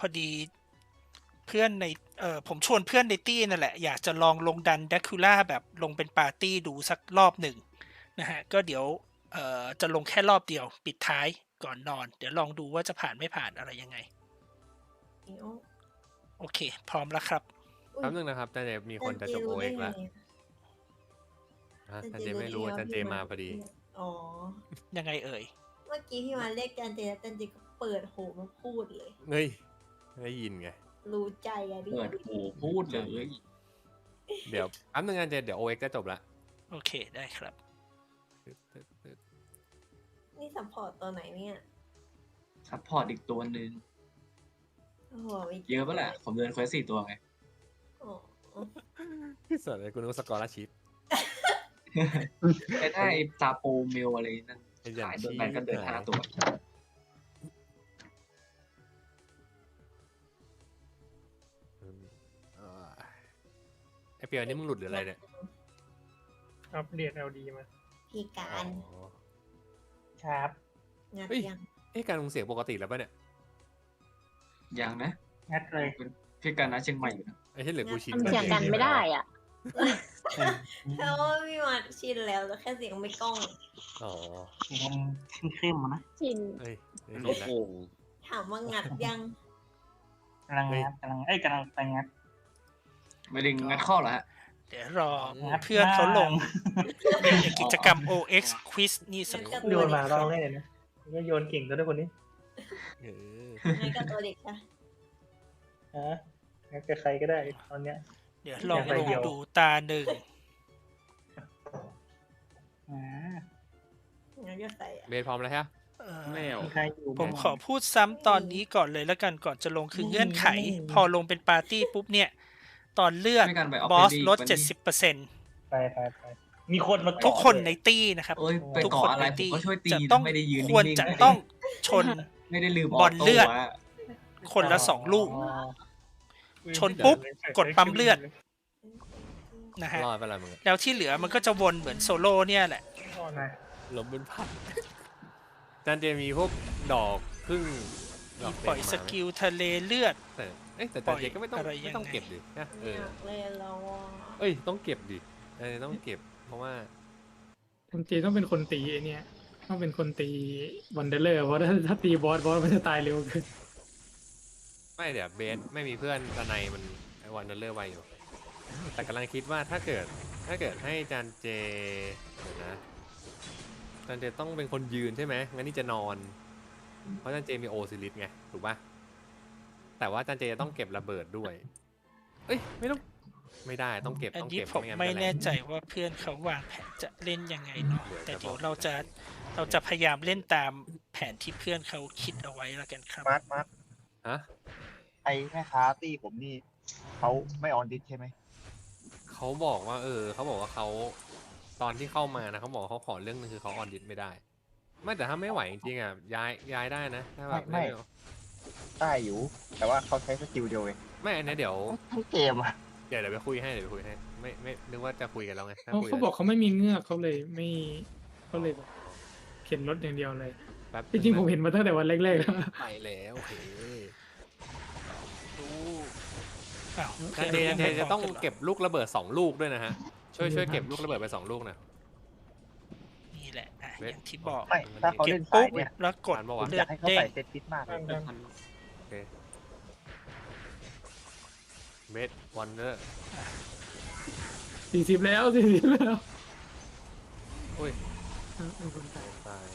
พอดีเพื่อนในเออผมชวนเพื่อนในตี้นั่นแหละ อยากจะลองลงดันแดคูล่าแบบลงเป็นปาร์ตี้ดูสักรอบหนึ่งนะฮะ ก็เดี๋ยวเอ่อจะลงแค่รอบเดียว ปิดท้ายก่อนนอน เดี๋ยวลองดูว่าจะผ่านไม่ผ่านอะไรยังไง โอเค พร้อมแล้วครับแป๊บนึงนะครับจันเจมีคนจะจบโอเอ็กแล้วฮะจันเจไม่รู้ว่าจันเจมาพอดี อ๋อ ยังไงเอ่ย เมื่อกี้พี่มาเรียกจันเจแล้วจันเจก็เปิดหูมาพูดเลย เฮ้ย ได้ยินไง รู้ใจอะดิเปิดหูพูดเลยเดี๋ยวแป๊บนึงจันเจเดี๋ยวโอเอ็กจะจบละโอเคได้ครับตึ๊ดตึ๊ดตึ๊ดนี่สัมพอร์ตตัวไหนเนี่ยซัพพอร์ตอีกตัวหนึ่งโอ้โหมีเยอะปะล่ะผมเดินเควสสี่ตัวไงอ๋อที่สุดเลยคุณนุสกอร์ลชิปไอ้ถ้าไอ้ซาโปเมลอะไรนั่นไอ้ยันขายโดนชีไปก็เดินห้าตัว เปียวนี่มึงหลุดหรืออะไรเนี่ยอัปเดต LD มาพี่การอ๋อครับงัดเฮ้ยยังเอ้การลงเสียงปกติแล้วป่ะเนี่ยยังนะงัดเลยพี่การนะเชียงใหม่อยู่นะไอ้ที่เหลือกูชินทำเสียงกันไม่ได้อะเพราะว่าพี่มาชินแล้วแต่แค่เสียงไม่กล้องอ๋อเสียงมันเข้มๆอะนะชินเอ้ยได้โลยินแล้วโก้ถามว่างัดยังกำลังงัดกำลังเอ้ยกำลังไปงัด ไม่ได้งัดข้อเหรอฮะเดี๋ยวรองัดเพื่อนเขาลงบ้ในกิจกรรม OX Quiz นี่สักครู่โยนมาลองเล่นเลยนะก็โยนเก่งซะด้วยคนนี้เอองัดกับตัวเด็กค่ะฮะงัดกับใครก็ได้ตอนเนี้ย เดี๋ยวลองอยากไปลงเดียวดูตาหนึ่งอ่างัดจะใส่อะเบสพร้อมแล้วฮะเอ่อแมวมีใครอยู่ผมบ้างขอพูดซ้ำตอนนี้ก่อนเลยแล้วกันก่อนจะลงคือเงื่อนไข พอลงเป็นปาร์ตี้ปุ๊บเนี่ย ตอนเลือดไม่กันไปเอาบอสไปดีลดกว่านี้ 70%ไปไปไปมีคนมาทุกคนในเลยตี้นะครับ โอ้ยไปทุกเกาะคนอะไรในผมตี้ก็ช่วยตีจะนะต้องไม่ได้ยืนควรนิ่งจะๆนะต้องชน ไม่ได้ลืมบอลเลือดโต้ะคนละสองลูกชนปุ๊บกดปั๊มเลือด นะฮะ รอดไปละมึงอะแล้วที่เหลือมันก็จะวนเหมือนโซโล่เนี่ยแหละนะลมเป็นพันจันเจมีพวกดอกพึ่งดมีอก ปล่อยเต็มสมาไหมกิลทะเลเลือด แต่เอ้ยแต่จันเจก็ไม่ต้องปล่อยอะไรไม่ต้องยังไงเก็บดินะเอออยากเล่นแล้วอะเอ้ยต้องเก็บดิเออต้องเก็บ เพราะว่าคนจีนต้องเป็นคนตีไอเนี่ยต้องเป็นคนตีวันเดอร์เลอร์เพราะถ้าถ้าตีบอสบอสมันจะตายเร็วเกินไม่เดี๋ยวเบสไม่มีเพื่อนตะไนมันไอวันเดอร์เลอร์ไวอยู่ แต่กำลังคิดว่าถ้าเกิดถ้าเกิดให้จานเจเดี๋ยวนะจานเจต้องเป็นคนยืนใช่ไหมงั้นนี่จะนอน เพราะจานเจมีโอซิลิสไงถูกปะแต่ว่าจานเจจะต้องเก็บระเบิดด้วย เอ้ยไม่ต้องไม่ได้ต้องเก็บอันต้องนี้เก็บผมงั้นไม่จะหลแน่กใจว่าเพื่อนเขาวางแผนจะเล่นยังไงเนาะเดี๋ยวแต่จะเดี๋ยวบอกเราจะเราจะพยายามเล่นตามแผนที่เพื่อนเขาคิดเอาไว้แล้วกันครับ มาร์คมาร์คฮะไอ้แม่ค้าตี้ผมนี่เขาไม่ออนดิสใช่ไหมเขาบอกว่า เออเขาบอกว่าเขาตอนที่เข้ามานะเขาบอกว่าเขาขอเรื่องนึงคือเขาออนดิสไม่ได้ ไม่แต่ถ้าไม่ไหวจริงๆอะย้ายย้ายได้นะถ้าแบบไม่ได้อยู่ แต่ว่าเขาใช้สกิลเดียวเองไม่อันนี้เดี๋ยวทั้งเกมอะเดี๋ยวเดี๋ยวไปคุยให้เดี๋ยวไปคุยให้ไม่ไม่นึกว่าจะคุยกันแล้วไงถ้าเขาคุยเขาบอกเขาไม่มีเงือกเขาเลยไม่เขาเลยแบบเข็นรถอย่างเดียวเลย แป๊บจริงๆผมเห็นมาตั้งแต่วันแรกๆแล้วไปแล้วโอเคดูอ้าวจานเจจานเจจะต้องเก็บลูกระเบิดสองลูกด้วยนะฮะช่วยช่วยเก็บลูกระเบิดไปสองลูกนะนี่แหละ อะเว้อยย่างที่บอกไม่ถ้าเขาเก็บเล่นสาปุ๊ยบเนี่ย แล้วกดทันปะวะเลืออยาดกให้เขาเด้ใส่งเซตพิษมากเลยโอเคเบสวันเดอร์สี่สิบแล้วสี่สิบแล้วอุ้ยอะเป็นคนตายตาย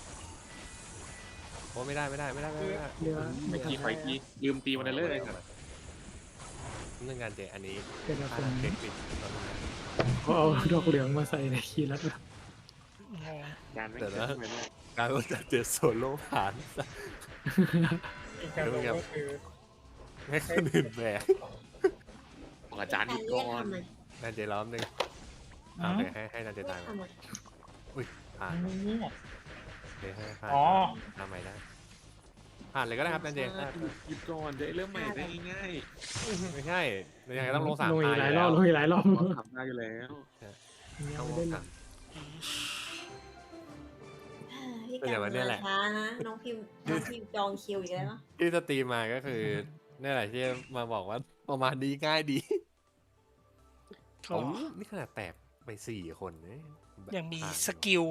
โอ้ไม่ได้ไม่ได้ไม่ได้ไม่ได้ไม่ได้เรือไม่ทันกี่ถอยกี่ลืมตีวันนั้นเลยเรื่องการเจอันนี้เป็นละคอ่านเด็กปิดเขาเอาดอกเหลืองมาใส่ในคีย์รัดง งงานไม่เดี๋ยวเกินะดขึ้นเลยการว่าจะเจอโซโล่ผ่าน อีกการบอกก็คือให้คนอื่นแบกของอาจารย์แต่อีกเรีก่ยกอนทำไมนันเจล้อมหนึ่งเอาไปให้ให้นันเจเรียตายกก่อนทำไมผ่านนี่โอเคให้ผ่านอ๋อทำไมได้ผ่านเลยก็ได้ครับนันเจได้หยิบก่อนจะเริ่มใหม่ได้ง่ายไม่ใช่ยังไงต้องลงสามลงอีตากหลายแวรอบลงอีกหลายรอบทำได้อยู่แล้วยัต้องงลไม่งได้ลสางม พี่เป็นอย่างนั้การนเนี่ยแหละมาช้านะน้องพิมพ์น้องพิมพ์จองคิวอีกแล้วที่สตรีมมาก็คือนี่แหละที่มาบอกว่าประมาณดีง่ายดีก็โอ้นี่ขนาดแตกไปสี่คนเนี่ยแบบยังมีผ่านสกิล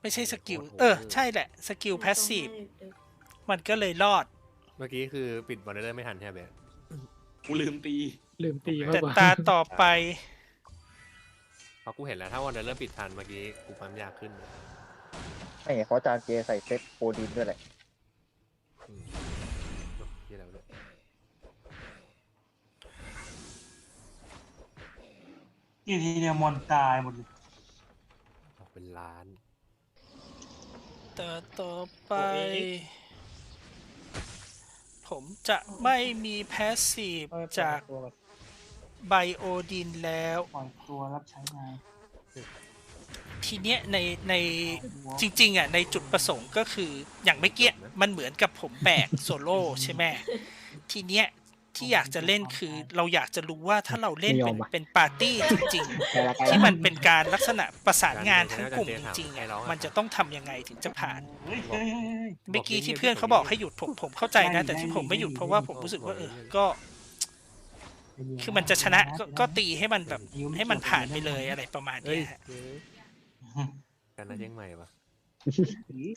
ไม่ใช่สกิลโอ้โหเออ ใช่แหละ สกิลแพสซีฟมันก็เลยรอด เมื่อกี้คือปิดบอลเลอร์ไม่ทันใช่ไหมเบสกูลืมตี ลืมตีมากแต่กว่าตาต่อไปเพราะกูเห็นแล้วถ้าวันเลอร์ปิดทันเมื่อกี้กูปั๊มยากขึ้นนะ ไม่เพราจานเจใส่เซตโปรดินด้วยแหละอืมที่แล้วเนี่ยอีทีเนี่ยมอนตายหมดเลยออกเป็นล้านตาต่อไป ผมจะไม่มีแพสซีฟจากตัวไบโอดินแล้ว ปล่อยตัวรับใช้งาน ทีเนี้ยในในจริงๆอะในจุดประสงค์ก็คืออย่างไม่เกี้ยมันเหมือนกับผมแบกโซโล่ใช่ไหมทีเนี้ยที่อยากจะเล่นคือเราอยากจะรู้ว่าถ้าเราเล่นเป็นเป็นปาร์ตี้จริงๆ ที่มันเป็นการลักษณะประสานงานทั้งกลุ่มจริงๆอะมันจะต้องทำยังไงถึงจะผ่านเฮ้ยเฮ้ยเฮ้ยเฮ้ยเมื่อกี้ที่เพื่อนเขาบอกให้หยุดผมผมเข้าใจนะ แต่ที่ผมไม่หยุดเพราะว่าผมรู้สึกว่าเออก็ คือมันจะชนะก็ก็ตีให้มันแบบให้มันผ่านไปเลยอะไรประมาณเฮ้ยเนี้ยฮะ กันนะเชียงใหม่ปะ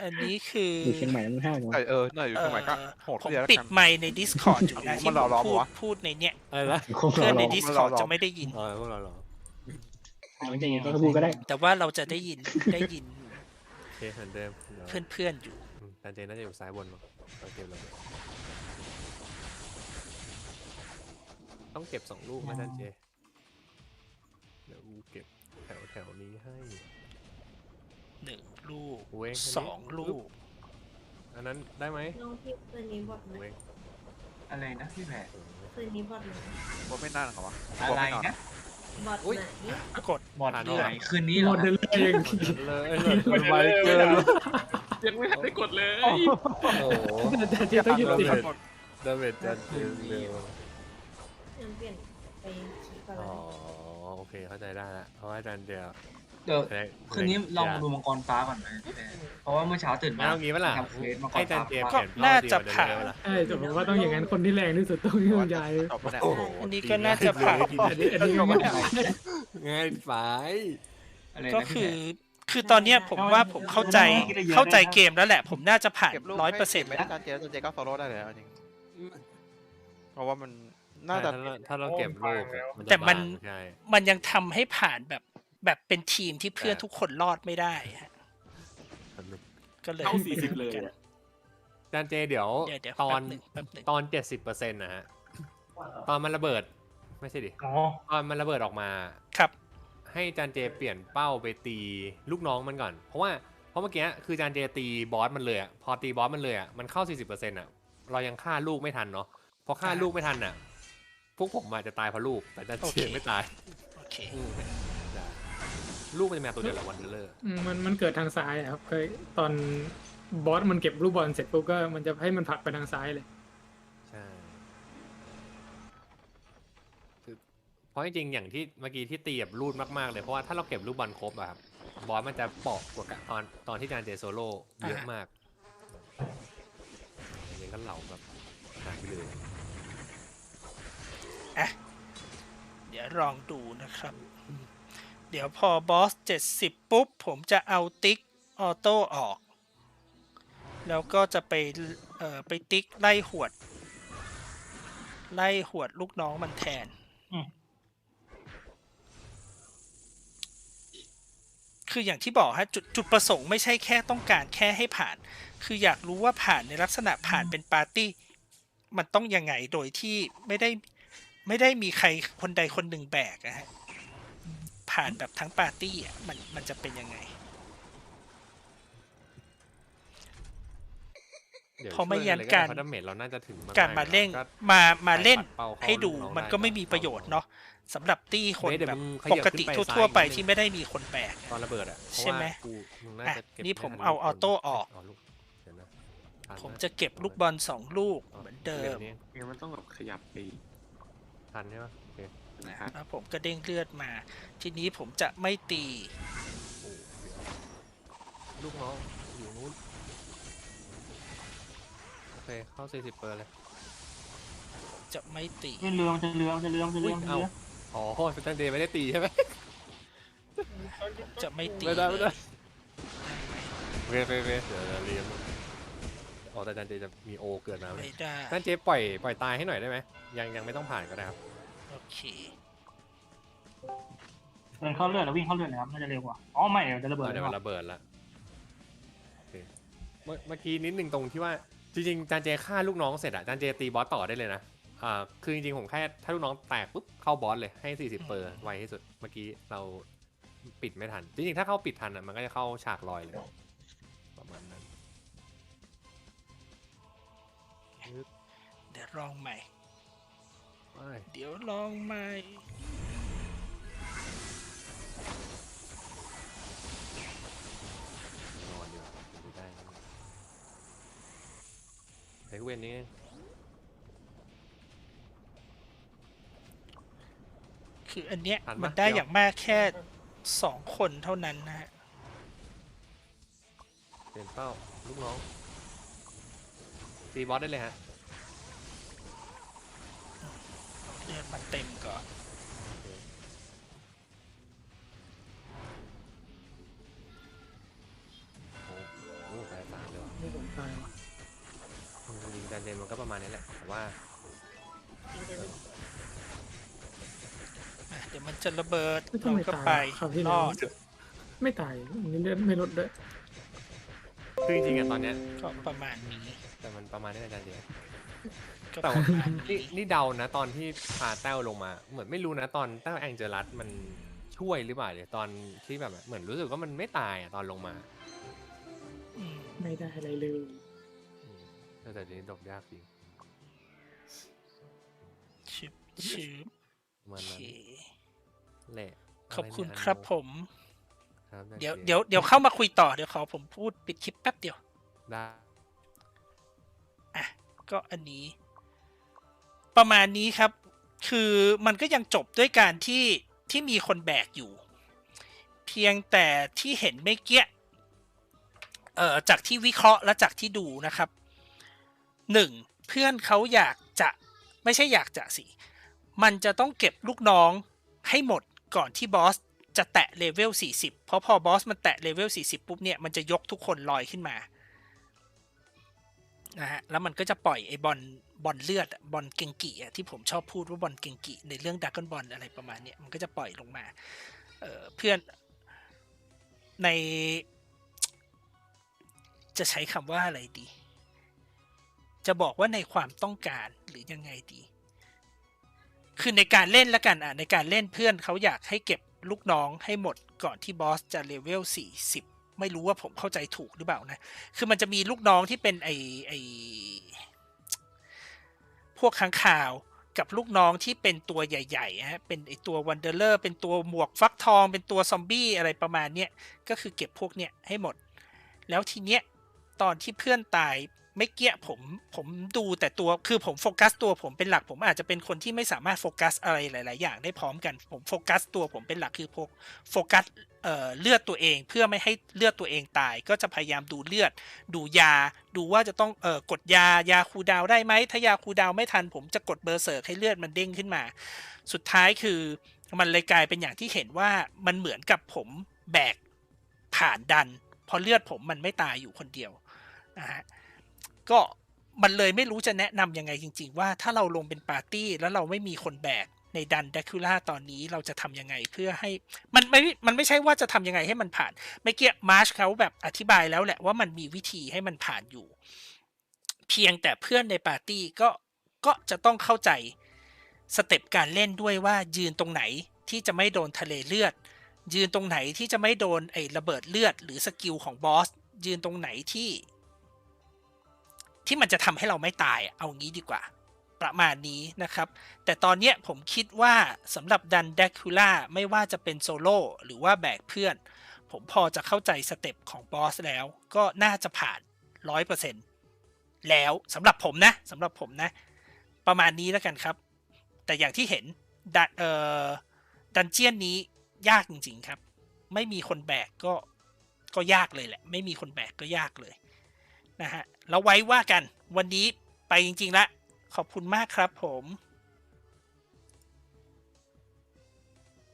อันนี้คืออยู่เชียงใหม่มันห้าเออเออน่าอยู่เอ่เชียงใหม่ก็อโหดผมเดียวแล้วปิดกัน ไมค์ใน Discord อยู่นะมัที่นรอรอพูดวะ พูดในเนี้ยอะไรนะคงเพื่อนใน รอ Discord รอจะไม่ได้ยินอ๋อพวกเราเหรอมันจะยังไงก็พูดก็ได้ แต่ว่าเราจะได้ยินได้ยินโอเคเหมือนเดิมดี๋ยวเพื่อนๆอยู่ อืมจานเจน่าจะอยู่ซ้ายบนมั้งโอเคเลยต้องเก็บสองลูกไหมจานเจ เดี๋ยวกูเก็บแถวแถวๆนี้ให้ หนึ่งลูกเว้งสองลูก อันนั้นได้ไหมน้องพี่คืนนี้บอดไหมเว้งอะไรนะพี่แหม่เออคืนนี้บอดไหมว่าไม่น่าเขาวะอะไรนะบอดอุ๊ยไหนกดบอดผ่านที่ไหนเหรอคืนนี้โมเหรอเดลเลอร์ยังเลยมันไวเกินยังไม่ทันได้กดเลย โอ้โหแต่เจต้องหยุดตีดาเมจจานเจเร็วยังเปลี่ยนไปขี่ก่อนอ๋แล้อวโอเคเข้าใจได้ละเพราะว่าจานเจเดี๋ยว แรงคืนนี้ลองมาดูมังกรฟ้าก่อนไหมเพราะว่าเมื่อเช้าตื่นไม่มาต้องงี้ปะล่ะทำเฟซมังกให้รจาฟ้านเจฟ้าเปลี่ยนเป้าน่าดีกจะว่าเดิมผ่านเลยปะล่ะใช่แต่ผมว่าต้องอย่างนั้นคนที่แรงที่สุดต้องยายตอบไม่ได้โอ้โหอันนี้ก็น่าจะผ่านอันนี้อันนี้ก็ไม่ได้ง่ายไปอะไรนะก็พี่คือแหม่คือตอนเนี้ยผมว่าผมเข้าใจเข้าใจเกมแล้วแหละ ผมน่าจะผ่านเก็บลูกร้อยให้เปอร์เซ็นต์ไม่แล้ว ได้จานเจแล้วจานเจก็โซโล่ได้เลยเอาจริงเพราะว่ามันน่าจะถ้าเราถ้าเราเก็บลูกอะจะแต่มัน บางใช่มันยังทำให้ผ่านแบบ แบบเป็นทีมที่เพื่อนทุกคนรอดไม่ได้ฮะสนุก ก็เลยเข้าสี่สิบเลยอะ จานเจเดี๋ยวเดี๋ยวเดี๋ยวตอนแป๊บหนึ่งแป๊บหนึ่งตอนเจ็ดสิบเปอร์เซ็นต์นะฮะตอนมันระเบิด ไม่ใช่ดิอ๋อตอนมันระเบิดออกมา ครับ ให้จานเจเปลี่ยนเป้าไปตีลูกน้องมันก่อน เพราะว่าเพราะเมื่อกี้คือจานเจตีบอสมันเลยอะพอตีบอสมันเลยอะมันเข้า 40%อะเรายังฆ่าลูกไม่ทันเนาะพอฆ่าอ่าลูกไม่ทันอะพวกผมอาจจะตายเพราะลูกแต่จานโอเจเค ไม่ตายโอเค อืมได้ ลูกมันจะมาตัวเดียวแหละวันเลอร์อืมมันมันเกิดทางซ้ายอะครับเคยตอนบอสมันเก็บลูกบอลเสร็จปุ๊บก็มันจะให้มันผลักไปทางซ้ายเลย ใช่คือเพราะจริงๆอย่างที่เมื่อกี้ที่ตีแบบรูดมากๆเลยเพราะว่าถ้าเราเก็บลูกบอลครบอะครับบอสมันจะปอกกว่าตอนตอนที่จานเจโซโล่เยอะมากอย่างนี้ก็เหลาแบบหายไปเลยอะเดี๋ยวลองดูนะครับ เดี๋ยวพอบอสเจ็ดสิบปุ๊บ ผมจะเอาติ๊กออโต้ออก แล้วก็จะไปเอ่อไปติ๊กไล่หวด ไล่หวดลูกน้องมันแทน คืออย่างที่บอกฮะจุดจุดประสงค์ไม่ใช่แค่ต้องการแค่ให้ผ่าน คืออยากรู้ว่าผ่านในลักษณะผ่านเป็นปาร์ตี้ มันต้องยังไงโดยที่ไม่ได้ไม่ได้มีใครคนใดคนหนึ่งแบกนะฮะ ผ่านแบบทั้งปาร์ตี้อะมันมันจะเป็นยังไงดี๋ยวเพราะไม่ช่วยงั้นเลยการได้เพราะดาเมจเราน่าจะถึงมการมาเล่นมามาเล่นปัดเป้าเข้าให้ดูลูกน้องมันก็ได้ไม่มีประโยชน์เนาะสำหรับตี้คนเบสเดี๋ยวแบบมึงขปยับกติขึ้นไปทั่วๆไปซ้ายนิดนึงที่ไม่ได้มีคนแบกตอนระเบิดอะเพราะใช่ไหมว่ากูมึงน่าอะจะเก็บนี่ผมไทัเอาออโต้ออกลูกเดี๋ยวนะทันผมไหจะเก็บลูกบอลสองลูกเหมือนเดิมนี้เนี่ยมันต้องแบบขยับไปทันใช่ปะโอเค นะฮะแล้วผมก็เด้งเลือดมา ทีนี้ผมจะไม่ตีโอ้เดี๋ยวลูกน้องอยู่นู้น โอเค เข้า 40 เปอร์เลยจะไม่ตีเรือมันจะเรือมันจะเรือมันจะเรือมันจะเอ้าเรืออ๋ออาจารย์เจไม่ได้ตีใช่ไหมจะไม่ตีไม่ได้ไม่ได้เลยโอเคโอเคโอเคเดี๋ยวเดี๋ยวเรียนอ๋อแต่อาจารย์เจจะมีโอเกิดมาไหมไม่ได้อาจารย์เจปล่อยปล่อยตายให้หน่อยได้ไหมยังยังไม่ต้องผ่านก็ได้ครับโอ เคเดินเข้าเรือแล้ววิ่งเข้าเรือเลยครับน่าจะเร็วกว่าอ๋อไม่เดี๋ยวจะระเบิดเดี๋ยวมันระเบิดละโอเคเมื่อเมื่อกี้นิดนึงตรงที่ว่าจริงๆอาจารย์เจฆ่าลูกน้องเสร็จอะอาจารย์เจตีบอสต่อได้เลยนะอ่าคือจริงๆผมแค่ถ้าลูกน้องแตกปุ๊บเข้าบอสเลยให้ 40 เปอร์ไวที่สุดเมื่อกี้เราปิดไม่ทัน จริงๆถ้าเข้าปิดทันอะมันก็จะเข้าฉากลอยเลยประมาณนั้นเดี๋ยวลองใหม่ไป เดี๋ยวลองใหม่นอนดีกว่าไม่ได้เทคเวนนี้คืออันเนี้ยทันปะมันได้เดี๋ยวอย่างมากแค่สองคนเท่านั้นนะฮะเปลี่ยนเป้าลูกน้องตีบอสได้เลยฮะ เลือด มันเต็มก่อนโอ้โหแพ้สามเลยว่ะไม่ผมตายว่ะอืมจริงๆการเดนมันก็ประมาณนี้แหละแต่ว่าอะเดี๋ยวมันจะระเบิดไม่ต้องเราไม่ก็ตายไปว่ะคราวที่รแล้วอดไม่ตายอันนี้เลือดไม่ลดด้วยคือจริงๆอะตอนเนี้ยก็ประมาณนี้แต่มันประมาณนี้อาจารย์เดียก็ แต่ปว่าระมาณนี่นี้นี่เดานะ ตอนที่พาแต้วลงมา เหมือนไม่รู้นะ ตอนแต้วแองเจลัสมันช่วยหรือเปล่าเดี๋ยวตอนที่แบบเหมือนรู้สึกว่ามันไม่ตายอะตอนลงมาอืมไม่ได้อะไรเลยอืมแต่แต่ทีนี้ดอกยากจริงชิบชิบประมาณโอนั้นเคแหละขอบคุณะไเนี่ยครับผม ครับอาจารเดี๋ยวจเดี๋ยวเดี๋ยวเข้ามาคุยต่อเดี๋ยวขอผมพูดปิดคลิปแป๊บเดียว ได้อะ ก็อันนี้ ประมาณนี้ครับ คือมันก็ยังจบด้วยการที่ที่มีคนแบกอยู่ เพียงแต่ที่เห็นไม่เกี้ยเอ่อจากที่วิเคราะห์และจากที่ดูนะครับหนึ่งเพื่อนเขาอยากจะไม่ใช่อยากจะสิ มันจะต้องเก็บลูกน้องให้หมดก่อนที่บอสจะแตะเลเวล40 เพราะพอบอสมันแตะเลเวล40 ปุ๊บเนี่ย มันจะยกทุกคนลอยขึ้นมา นะฮะแล้วมันก็จะปล่อยไอ้บอลบอลเลือดบอลเกงกิอะที่ผมชอบพูดว่าบอลเกงกิในเรื่องดักกอนบอลอะไรประมาณเนี้ยมันก็จะปล่อยลงมาเออเพื่อนใน จะใช้คำว่าอะไรดี จะบอกว่าในความต้องการหรือยังไงดี คือในการเล่นละกันอะในการเล่นเพื่อนเขาอยากให้เก็บลูกน้องให้หมดก่อนที่บอสจะเลเวล40 ไม่รู้ว่าผมเข้าใจถูกหรือเปล่านะ คือมันจะมีลูกน้องที่เป็นไอไอพวกค้างคาวกับลูกน้องที่เป็นตัวใหญ่ๆฮะ เป็นไอตัววันเดอร์เลอร์ เป็นตัวหมวกฟักทอง เป็นตัวซอมบี้อะไรประมาณเนี้ย ก็คือเก็บพวกเนี้ยให้หมด แล้วทีเนี้ยตอนที่เพื่อนตายไม่เกี้ยผมผมดูแต่ตัวคือผมโฟกัสตัวผมเป็นหลัก ผมอาจจะเป็นคนที่ไม่สามารถโฟกัสอะไรหลาย ๆ อย่างได้พร้อมกัน ผมโฟกัสตัวผมเป็นหลักคือโฟกัส เเลือดตัวเองเพื่อไม่ให้เลือดตัวเองตาย ก็จะพยายามดูเลือด ดูยา ดูว่าจะต้องออกดยายาคูดาวได้ไหมถ้ายาคูดาวไม่ทัน ผมจะกดเบอร์เซอร์ให้เลือดมันเด้งขึ้นมา สุดท้ายคือมันเลยกลายเป็นอย่างที่เห็นว่ามันเหมือนกับผมแบกผ่านดันพราะเลือดผมมันไม่ตายอยู่คนเดียวนะฮะก็มันเลยไม่รู้จะแนะนำยังไงจริง ๆ ว่าถ้าเราลงเป็นปาร์ตี้แล้วเราไม่มีคนแบก ในดันแดคูล่าตอนนี้เราจะทำยังไงเพื่อให้ มันไม่ มันไม่ใช่ว่าจะทำยังไงให้มันผ่านไม่เกี่ยมาร์ชเขาแบบอธิบายแล้วแหละว่ามันมีวิธีให้มันผ่านอยู่ เพียงแต่เพื่อนในปาร์ตี้ก็ก็จะต้องเข้าใจสเต็ปการเล่นด้วยว่ายืนตรงไหนที่จะไม่โดนทะเลเลือด ยืนตรงไหนที่จะไม่โดนไอ้ระเบิดเลือด หรือสกิลของบอสยืนตรงไหนที่ ที่มันจะทำให้เราไม่ตายเอางี้ดีกว่า ประมาณนี้นะครับ แต่ตอนนี้ผมคิดว่าสำหรับดันแดคูล่าไม่ว่าจะเป็นโซโล่หรือว่าแบกเพื่อน ผมพอจะเข้าใจสเต็ปของบอสแล้ว ก็น่าจะผ่านร้อยเปอร์เซ็นแล้วสำหรับผมนะสำหรับผมนะ ประมาณนี้แล้วกันครับ แต่อย่างที่เห็นดันเอ่อดันเจียนนี้ยากจริงๆครับ ไม่มีคนแบกก็ก็ยากเลยแหละ ไม่มีคนแบกก็ยากเลยนะฮะแล้วไว้ว่ากันวันนี้ไปจริงๆละ ขอบคุณมากครับผม